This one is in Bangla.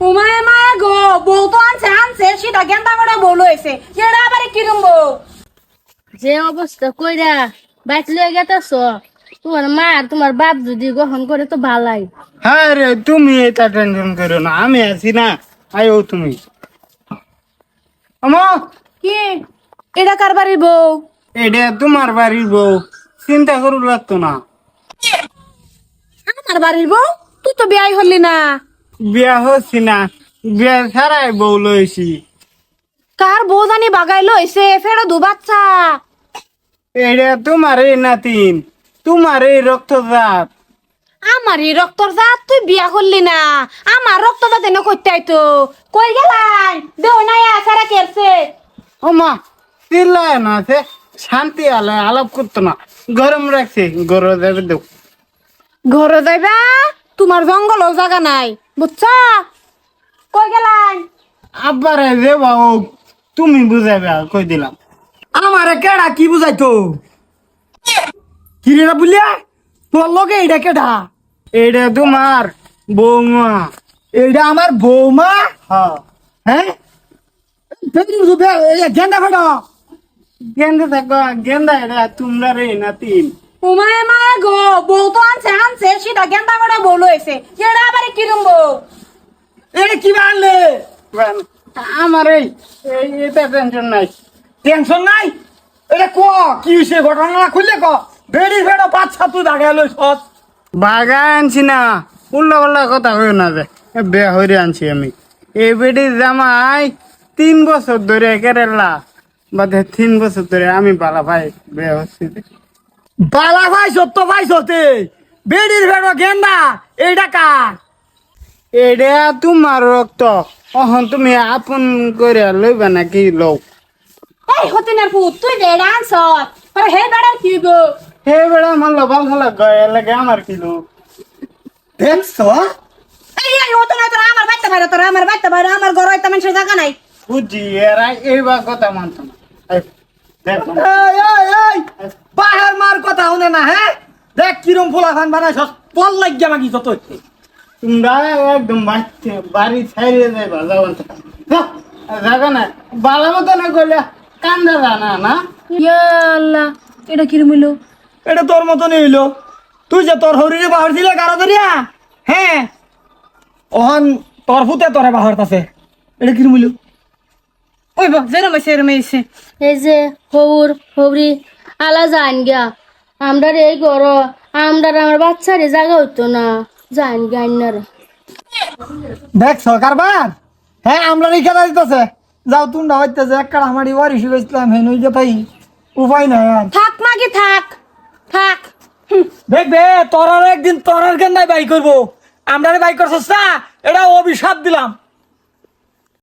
উমায় মায় গো বউ তো আনছে আনছে সেটা গেন্দা করে বউ লইছে। এটা আবার কিরম বউ? যে অবস্থা কইরা বাইক লয়ে গেতেছ তোমার মা আর তোমার বাপ যদি গ্রহণ করে তো ভালাই। হ্যাঁ রে তুমি এটা টেনশন করো না আমি আছি না আয়ো তুমি। আমা কি? এটা কার বাড়ির বউ? এটা তোমার বাড়ির বউ চিন্তা করু লাগতো না। আমার বাড়ির বউ? তুই তো বিয়াই হলি না। বিয়া হচ্ছি না। বিয়া ছাড়াই বউ লইছি। কার বউ জানি বাগাই লইছে ফেরো দু বাচ্চা। এটা তোমার নাতিন তোমার রক্তজাত আমার এই রক্তর জাত তুই বিয়া করলি না। আমার রক্ত জাত এনে করতে আইতো। কই গেলাই? দেও নাই আসারা কেরছে ও মা চিল্লায় না সে শান্তি আলো আলাপ করতো না। গরম রাখছে গরম দেবে দেব। ঘরে যাইবা তোমার জঙ্গল জায়গা নাই বুঝছা? কই গেলাই? আব্বারে যে বাবু তুমি বুঝাবে কই দিলাম। আমারে কেডা কি বুঝাইতো? কিরে না বুলিয়া? তোর লগে এইটা কেডা? এটা তোমার বৌমা। এইটা আমার বৌমা? হ্যাঁ। হ্যাঁ? বেরিয়ে বুঝো, বে- এই গেন্দা ফেটো। গেন্দা থাকো গেন্দা এটা তোমরা রে নাতিন। উমায় মায় গো বউ তো আনছে আনছে। আবার এটা কি আমার এই এই এটা টেনশন নাই। টেনশন নাই? এটা ক কি হইছে? ঘটনা খুললে ক। বেড়ি তুই লই সৎ। আনছি না। উল্লা পাল্লা কথা হয়ে না যে। বিয়া আনছি আমি। এই জামাই তিন বছর ধরে কেরালা। বাদে তিন বছর ধরে আমি বালা ভাই বিয়া হচ্ছি। বালা ভাই সত্য ভাই সতে বেড়ির ফেটো গেন্দা এইটা কার? এটা তোমার রক্ত। অহন তুমি আপন করে লইবা নাকি লও? এই হতিনের পুত তুই এটা আনছ আরে হে বেড়ার কি গো? হে বেড়া মারলো ভালো ভালো গয়ে লাগে আমার কিলো দেখছ? এই এই হতো না তোরা আমার বাইতে বাইরে তোরা আমার বাইতে বাইরে আমার ঘর হইতে মানুষের জায়গা নাই। বুঝছি এরা এইবার কথা মানতো না। এই, দেখো। এই এই এই বাহের মার কথা শুনে না হ্যাঁ? দেখ কিরম ফুলা খান বানাইছ পল লাগিয়া মাগিছ তুই তোমরা একদম বাড়িতে বাড়ি ছাড়িয়ে যায় যাও জায়গা না বালা মতো না করলে কান্দা জানা না? ইয়াল্লাহ এটা কিরম হইল? এটা তোর মতনই হইল। তুই যে তোর হরিরে বাহর দিলে গাড়া ধরিয়া? হ্যাঁ। ওহন তোর ফুতে তোরে বাহর আছে এটা কিরম হইল? ওই বা যেরম হইছে এরম এই যে হৌর হৌরি আলা যান গিয়া। আমরা এই ঘর আমরা আমার বাচ্চারে জায়গা হইতো না। যান গিয়া আইনারে দেখ সরকার বার হ্যাঁ আমরা রেখে দিতেছে যাও তুমি হইতেছে এক কাড়া আমারই ওয়ারি শুয়ে ইসলাম হেন হইতে তাই উপায় নাই আর। থাক মাগি থাক থাক। দেখবে তোর একদিন তোর কেন বাই করব। আমরা রে বাই করছিস না এটা অভিশাপ দিলাম।